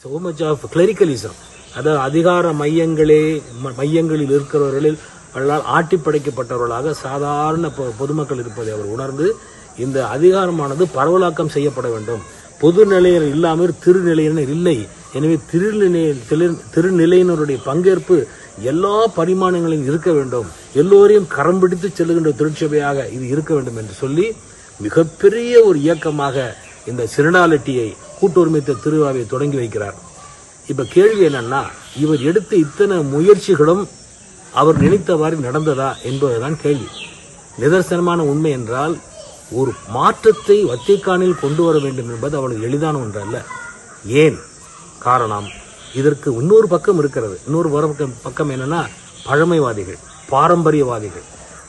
so much of clericalism. அதாவது அதிகார மையங்களே ம- மையங்களில் இருக்கிறவர்களில் அவர்களால் ஆட்டி படைக்கப்பட்டவர்களாக சாதாரண பொ- பொதுமக்கள் இருப்பதை அவர் உணர்ந்து இந்த அதிகாரமானது பரவலாக்கம் செய்யப்பட வேண்டும். பொது நிலையர் இல்லாமல் திருநிலையினர் இல்லை. எனவே திருநிலை திருநிலையினருடைய பங்கேற்பு எல்லா பரிமாணங்களிலும் இருக்க வேண்டும். எல்லோரையும் கரம் பிடித்து செல்லுகின்ற திருச்சபையாக இது இருக்க வேண்டும் என்று சொல்லி மிகப்பெரிய ஒரு இயக்கமாக இந்த சிறுநாளட்டியை கூட்டுரிமைத்த திருவிழாவை தொடங்கி வைக்கிறார். இப்ப கேள்வி என்னன்னா இவர் எடுத்த இத்தனை முயற்சிகளும் அவர் நினைத்தவாறு நடந்ததா என்பதுதான் கேள்வி. நிதர்சனமான உண்மை என்றால் ஒரு மாற்றத்தை வத்திக்கானில் கொண்டு வர வேண்டும் என்பது அவளுக்கு எளிதான ஒன்றல்ல. ஏன்? காரணம் இதற்கு இன்னொரு பக்கம் இருக்கிறது. இன்னொரு வர பக்கம் பக்கம் என்னன்னா பழமைவாதிகள் பாரம்பரியவாதிகள்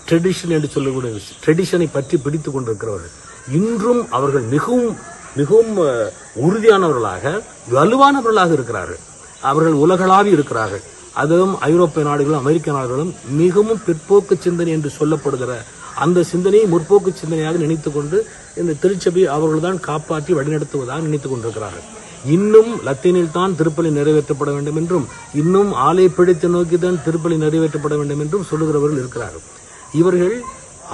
ட்ரெடிஷன் என்று சொல்லக்கூடிய ட்ரெடிஷனை பற்றி பிடித்து கொண்டிருக்கிறவர்கள். இன்றும் அவர்கள் மிகவும் மிகவும் உறுதியானவர்களாக வலுவானவர்களாக இருக்கிறார்கள். அவர்கள் உலகளாவி இருக்கிறார்கள். அதுவும் ஐரோப்பிய நாடுகளும் அமெரிக்க நாடுகளும் மிகவும் பிற்போக்கு சிந்தனை என்று சொல்லப்படுகிற அந்த சிந்தனையை முற்போக்கு சிந்தனையாக நினைத்து கொண்டு இந்த திருச்சபை அவர்கள்தான் காப்பாற்றி வழிநடத்துவதாக நினைத்துக் கொண்டிருக்கிறார்கள். இன்னும் லத்தீனில் தான் திருப்பலி நிறைவேற்றப்பட வேண்டும் என்றும் இன்னும் ஆலை பிடித்து நோக்கி தான் திருப்பலி நிறைவேற்றப்பட வேண்டும் என்றும் சொல்லுகிறவர்கள் இருக்கிறார்கள். இவர்கள்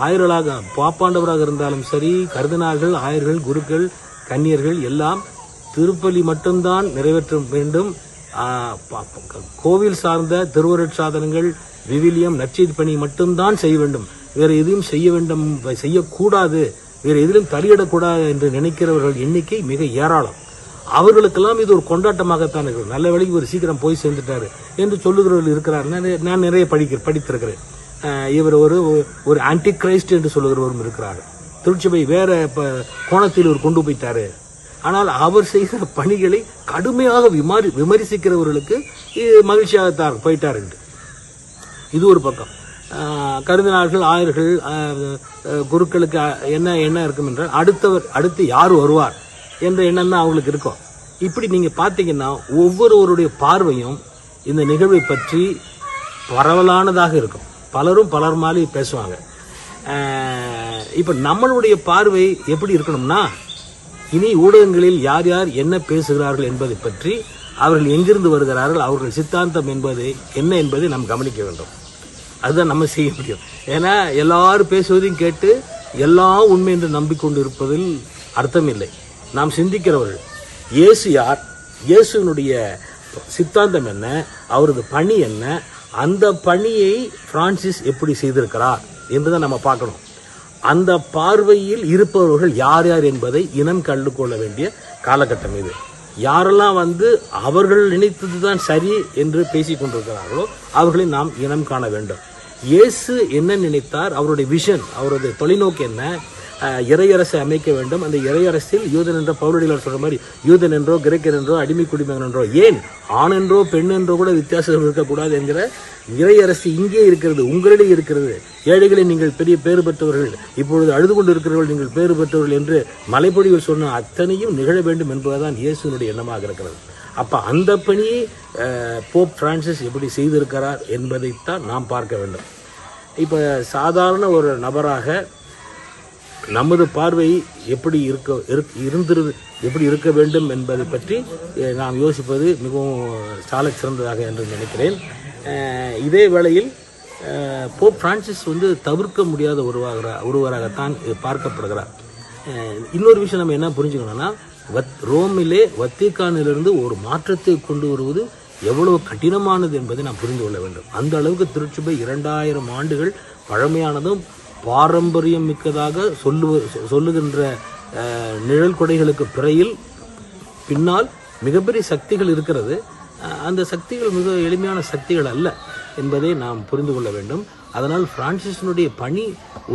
ஆயர்களாக பாப்பாண்டவராக இருந்தாலும் சரி கருதினார்கள் ஆயர்கள் குருக்கள் கன்னியர்கள் எல்லாம் திருப்பலி மட்டும்தான் நிறைவேற்ற வேண்டும். கோவில் சார்ந்த திருவருட் சாதனங்கள் விவிலியம் நற்செய்தி பணி மட்டும்தான் செய்ய வேண்டும். வேற எதையும் செய்ய வேண்டும் செய்யக்கூடாது. வேற எதிலும் தலையிடக்கூடாது என்று நினைக்கிறவர்கள் எண்ணிக்கை மிக ஏராளம். அவர்களுக்கெல்லாம் இது ஒரு கொண்டாட்டமாகத்தான் இருக்கு நல்ல வேலைக்கு ஒரு சீக்கிரம் போய் சேர்ந்துட்டாரு என்று சொல்லுகிறவர்கள் இருக்கிறார். நான் நிறைய- நான் நிறைய படிக்க படித்திருக்கிறேன். இவர் ஒரு ஒரு ஆன்டி கிரைஸ்ட் என்று சொல்லுகிறவரும் இருக்கிறார். திருச்சபை வேற இப்போ கோணத்தில் ஒரு கொண்டு போய்த்தாரு ஆனால் அவர் செய்த பணிகளை கடுமையாக விமாரி விமர்சிக்கிறவர்களுக்கு இது மகிழ்ச்சியாகத்தான் போயிட்டார் என்று இது ஒரு பக்கம். கருதினார்கள் ஆயர்கள் குருக்களுக்கு என்ன என்ன இருக்கும் என்றால் அடுத்தவர் அடுத்து யார் வருவார் என்ற எண்ணம் தான் அவங்களுக்கு இருக்கும். இப்படி நீங்கள் பார்த்தீங்கன்னா ஒவ்வொருவருடைய பார்வையும் இந்த நிகழ்வை பற்றி பரவலானதாக இருக்கும். பலரும் பலர் மாதிரி பேசுவாங்க. இப்போ நம்மளுடைய பார்வை எப்படி இருக்கணும்னா இனி ஊடகங்களில் யார் யார் என்ன பேசுகிறார்கள் என்பதை பற்றி அவர்கள் எங்கிருந்து வருகிறார்கள் அவர்கள் சித்தாந்தம் என்பது என்ன என்பதை நாம் கவனிக்க வேண்டும். அதுதான் நம்ம செய்ய முடியும். ஏன்னா எல்லாரும் பேசுவதையும் கேட்டு எல்லாம் உண்மை என்று நம்பிக்கொண்டு இருப்பதில் அர்த்தம் இல்லை நாம் சிந்திக்கிறவர்கள் இயேசு யார்? இயேசுனுடைய சித்தாந்தம் என்ன? அவரது பணி என்ன? அந்த பணியை பிரான்சிஸ் எப்படி செய்திருக்கிறார்? என்றுதான் நம்ம பார்க்கணும். அந்த பார்வையில் இருப்பவர்கள் யார் யார் என்பதை இனம் கண்டு கொள்ள வேண்டிய காலகட்டம் இது. யாரெல்லாம் வந்து அவர்கள் நினைத்ததுதான் சரி என்று பேசிக் கொண்டிருக்கிறார்களோ அவர்களை நாம் இனம் காண வேண்டும். இயேசு என்ன நினைத்தார்? அவருடைய விஷன் அவருடைய தொலைநோக்கு என்ன? இறையரசை அமைக்க வேண்டும். அந்த இறையரசில் யூதன் என்ற பவுலடிகளார் சொல்ற மாதிரி யூதன் என்றோ கிரேக்கர் என்றோ அடிமை குடிமகன் என்றோ ஏன் ஆண் என்றோ பெண் என்றோ கூட வித்தியாசம் இருக்கக்கூடாது என்கிற இறையரசு இங்கே இருக்கிறது உங்களிடையே இருக்கிறது. ஏழைகளை நீங்கள் பெரிய பேறு பெற்றவர்கள் இப்பொழுது அழுது கொண்டு இருக்கிறவர்கள் நீங்கள் பேறு பெற்றவர்கள் என்று மலைப்பொடிகள் சொன்ன அத்தனையும் நிகழ வேண்டும் என்பதுதான் இயேசுனுடைய எண்ணமாக இருக்கிறது. அப்போ அந்த பணியை போப் பிரான்சிஸ் எப்படி செய்திருக்கிறார் என்பதைத்தான் நாம் பார்க்க வேண்டும். இப்போ சாதாரண ஒரு நபராக நமது பார்வை எப்படி இருக்க இருக்- இருந்திரு எப்படி இருக்க வேண்டும் என்பதை பற்றி நாம் யோசிப்பது மிகவும் சால சிறந்ததாக என்று நினைக்கிறேன். இதே வேளையில் போப் பிரான்சிஸ் வந்து தவிர்க்க முடியாத ஒருவராக ஒருவராகத்தான் பார்க்கப்படுகிறார். இன்னொரு விஷயம் நம்ம என்ன புரிஞ்சுக்கணும்னா வத் ரோமிலே வத்திகானிலிருந்து ஒரு மாற்றத்தை கொண்டு வருவது எவ்வளவு கடினமானது என்பதை நாம் புரிந்து கொள்ள வேண்டும். அந்த அளவுக்கு திருச்சபை இரண்டாயிரம் ஆண்டுகள் பழமையானதும் பாரம்பரியம் மிக்கதாக சொல்லு சொல்லுகின்ற நிழல் கொடைகளுக்கு பிறையில் பின்னால் மிகப்பெரிய சக்திகள் இருக்கிறது. அந்த சக்திகள் மிக எளிமையான சக்திகள் அல்ல என்பதை நாம் புரிந்து கொள்ள வேண்டும். அதனால் பிரான்சிஸினுடைய பணி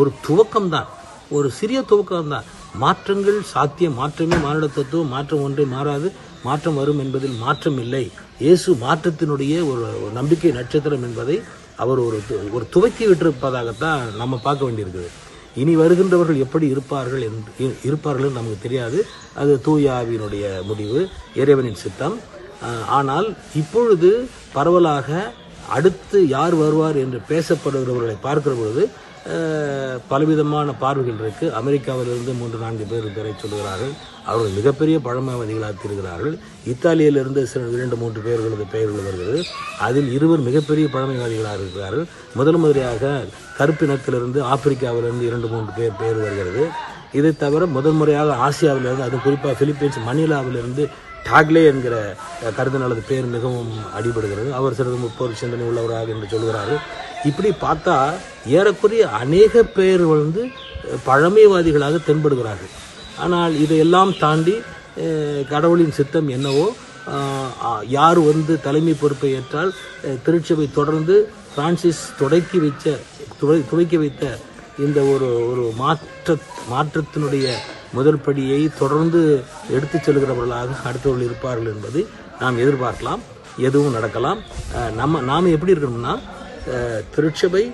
ஒரு துவக்கம்தான். ஒரு சிறிய துவக்கம்தான். மாற்றங்கள் சாத்தியம் மாற்றமே மானிட தத்துவம் மாற்றம் ஒன்றே மாறாது மாற்றம் வரும் என்பதில் மாற்றம் இல்லை இயேசு மாற்றத்தினுடைய ஒரு ஒரு நம்பிக்கை நட்சத்திரம் என்பதை அவர் ஒரு து- ஒரு துவக்கி விட்டிருப்பதாகத்தான் நம்ம பார்க்க வேண்டியிருக்குது. இனி வருகின்றவர்கள் எப்படி இருப்பார்கள் என்று இருப்பார்கள் என்று நமக்கு தெரியாது. அது தூயாவினுடைய முடிவு இறைவனின் சித்தம். ஆனால் இப்பொழுது பரவலாக அடுத்து யார் வருவார் என்று பேசப்படுகிறவர்களை பார்க்கிற பொழுது பலவிதமான பார்வைகள் இருக்கு. அமெரிக்காவிலிருந்து மூன்று நான்கு பேர் பேரை சொல்கிறார்கள் அவர்கள் மிகப்பெரிய பழமைவாதிகளாக இருக்கிறார்கள் இத்தாலியிலிருந்து சில இரண்டு மூன்று பேர்களது பெயர்கள் வருகிறது அதில் இருவர் மிகப்பெரிய பழமைவாதிகளாக இருக்கிறார்கள். முதல் முதலியாக கருப்பினத்திலிருந்து ஆப்பிரிக்காவிலிருந்து இரண்டு மூன்று பேர் பெயர் வருகிறது. இதை தவிர முதல் முறையாக ஆசியாவிலிருந்து அது குறிப்பாக பிலிப்பைன்ஸ் மணிலாவிலிருந்து டாக்லே என்கிற அஹ், கருதினாலது பேர் மிகவும் அடிபடுகிறது. அவர் சிறிது முப்பது சிந்தனை உள்ளவராக என்று சொல்கிறார்கள். இப்படி பார்த்தா ஏறக்குறைய அநேக பேர் வந்து பழமைவாதிகளாக தென்படுகிறார்கள். ஆனால் இதையெல்லாம் தாண்டி கடவுளின் சித்தம் என்னவோ யார் வந்து தலைமை பொறுப்பை ஏற்றால் திருச்சபை தொடர்ந்து பிரான்சிஸ் தொடக்கி வைச்ச துவை துவக்கி வைத்த இந்த ஒரு ஒரு மாற்ற மாற்றத்தினுடைய முதல் படியை தொடர்ந்து எடுத்துச் செல்கிறவர்களாக அடுத்தவர்கள் இருப்பார்கள் என்பது நாம் எதிர்பார்க்கலாம் எதுவும் நடக்கலாம். நம்ம நாம் எப்படி இருக்கணும்னா திருச்சபை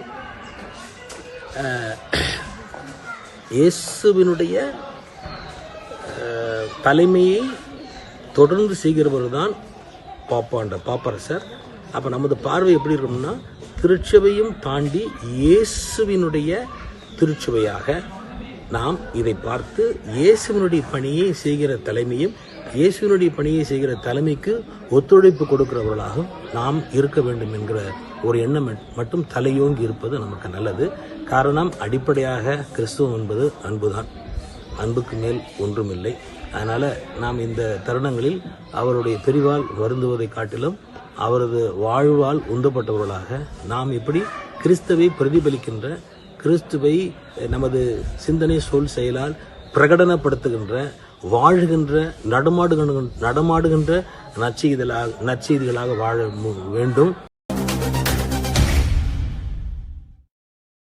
இயேசுவினுடைய தலைமையை தொடர்ந்து செய்கிறவர் தான் பாப்பாண்ட பாப்பரசர். அப்போ நமது பார்வை எப்படி இருக்கணும்னா திருச்சபையும் தாண்டி இயேசுவினுடைய திருச்சபையாக நாம் இதை பார்த்து இயேசுவினுடைய பணியை செய்கிற தலைமையும் இயேசுவினுடைய பணியை செய்கிற தலைமைக்கு ஒத்துழைப்பு கொடுக்கிறவர்களாகவும் நாம் இருக்க வேண்டும் என்கிற ஒரு எண்ணம் மட்டும் தலையோங்கி இருப்பது நமக்கு நல்லது. காரணம் அடிப்படையாக கிறிஸ்துவம் என்பது அன்புதான். அன்புக்கு மேல் ஒன்றுமில்லை. அதனால் நாம் இந்த தருணங்களில் அவருடைய பிரிவால் வருந்துவதை காட்டிலும் அவரது வாழ்வால் உந்தப்பட்டவர்களாக நாம் எப்படி கிறிஸ்துவை பிரதிபலிக்கின்ற கிறிஸ்துவை நமது சிந்தனை சொல் செயலால் பிரகடனப்படுத்துகின்ற வாழ்கின்ற நடமாடுகின்ற நடமாடுகின்ற நற்செய்திகளாக நற்செய்திகளாக வாழ வேண்டும்.